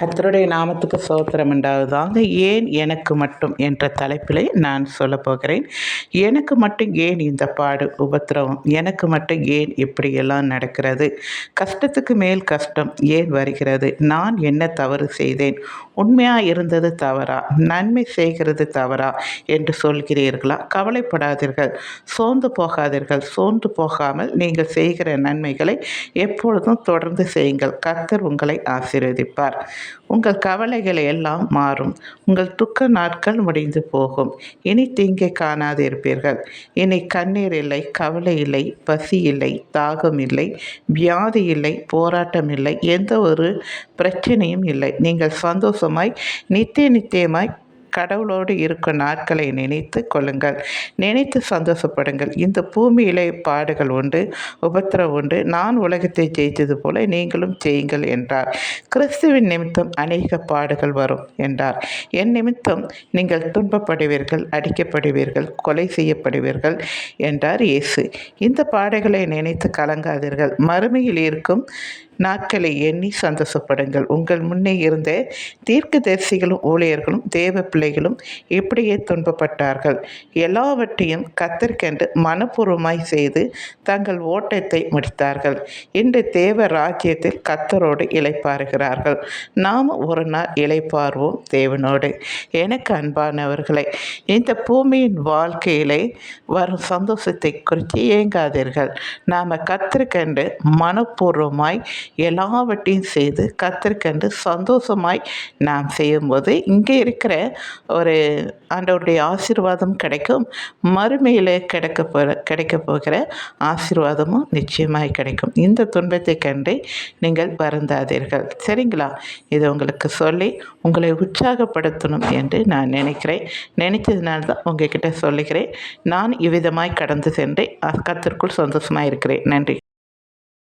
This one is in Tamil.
கர்த்தருடைய நாமத்துக்கு சோத்திரம் உண்டாவதாக ஏன் எனக்கு மட்டும் என்ற தலைப்பிலே நான் சொல்ல போகிறேன். எனக்கு மட்டும் ஏன் இந்த பாடு உபத்திரவம்? எனக்கு மட்டும் ஏன் இப்படியெல்லாம் நடக்கிறது? கஷ்டத்துக்கு மேல் கஷ்டம் ஏன் வருகிறது? நான் என்ன தவறு செய்தேன்? உண்மையாக இருந்தது தவறா? நன்மை செய்கிறது தவறா? என்று சொல்கிறீர்களா? கவலைப்படாதீர்கள். சோர்ந்து போகாதீர்கள். சோர்ந்து போகாமல் நீங்கள் செய்கிற நன்மைகளை எப்பொழுதும் தொடர்ந்து செய்யுங்கள். கர்த்தர் உங்களை ஆசீர்வதிப்பார். உங்கள் கவலைகளை எல்லாம் மாறும். உங்கள் துக்க நாட்கள் முடிந்து போகும். இனி தீங்கை காணாதிருப்பீர்கள். இனி கண்ணீர் இல்லை கவலை இல்லை பசி இல்லை தாகம் இல்லை வியாதி இல்லை போராட்டம் இல்லை எந்த ஒரு பிரச்சனையும் இல்லை. நீங்கள் சந்தோஷமாய் நித்திய நித்தியமாய் கடவுளோடு இருக்கும் நாட்களை நினைத்து கொள்ளுங்கள். நினைத்து சந்தோஷப்படுங்கள். இந்த பூமியிலே பாடுகள் உண்டு உபத்திரம் உண்டு. நான் உலகத்தை ஜெயித்தது போல நீங்களும் செய்யுங்கள் என்றார். கிறிஸ்துவின் நிமித்தம் அநேக பாடுகள் வரும் என்றார். என் நிமித்தம் நீங்கள் துன்பப்படுவீர்கள் அடிக்கப்படுவீர்கள் கொலை செய்யப்படுவீர்கள் என்றார் இயேசு. இந்த பாடுகளை நினைத்து கலங்காதீர்கள். மறுமையில் இருக்கும் நாட்களை எண்ணி சந்தோஷப்படுங்கள். உங்கள் முன்னே இருந்த தீர்க்க தரிசிகளும் ஊழியர்களும் தேவ பிள்ளைகளும் இப்படியே துன்பப்பட்டார்கள். எல்லாவற்றையும் கத்திற்கென்று மனப்பூர்வமாய் செய்து தங்கள் ஓட்டத்தை முடித்தார்கள். இன்று தேவ ராஜ்யத்தில் கத்தரோடு இழைப்பாருகிறார்கள் நாம் ஒரு நாள் இழைப்பார்வோம் தேவனோடு. எனக்கு அன்பானவர்களை இந்த பூமியின் வாழ்க்கையிலே வரும் சந்தோஷத்தை குறித்து ஏங்காதீர்கள். நாம் கத்திற்கென்று மனப்பூர்வமாய் எல்லாவற்றையும் செய்து கற்றுக்கண்டு சந்தோஷமாய் நாம் செய்யும்போது இங்கே இருக்கிற ஒரு ஆண்டவருடைய ஆசீர்வாதம் கிடைக்கும். மறுமையில் கிடைக்க போகிற கிடைக்க போகிற ஆசீர்வாதமும் நிச்சயமாய் கிடைக்கும். இந்த துன்பத்தை கண்டு நீங்கள் வருந்தாதீர்கள். சரிங்களா? இது உங்களுக்கு சொல்லி உங்களை உற்சாகப்படுத்தணும் என்று நான் நினைக்கிறேன். நினைத்ததுனால தான் உங்ககிட்ட சொல்லுகிறேன். நான் இவ்விதமாய் கடந்து சென்று கத்திற்குள் சந்தோஷமாக இருக்கிறேன். நன்றி.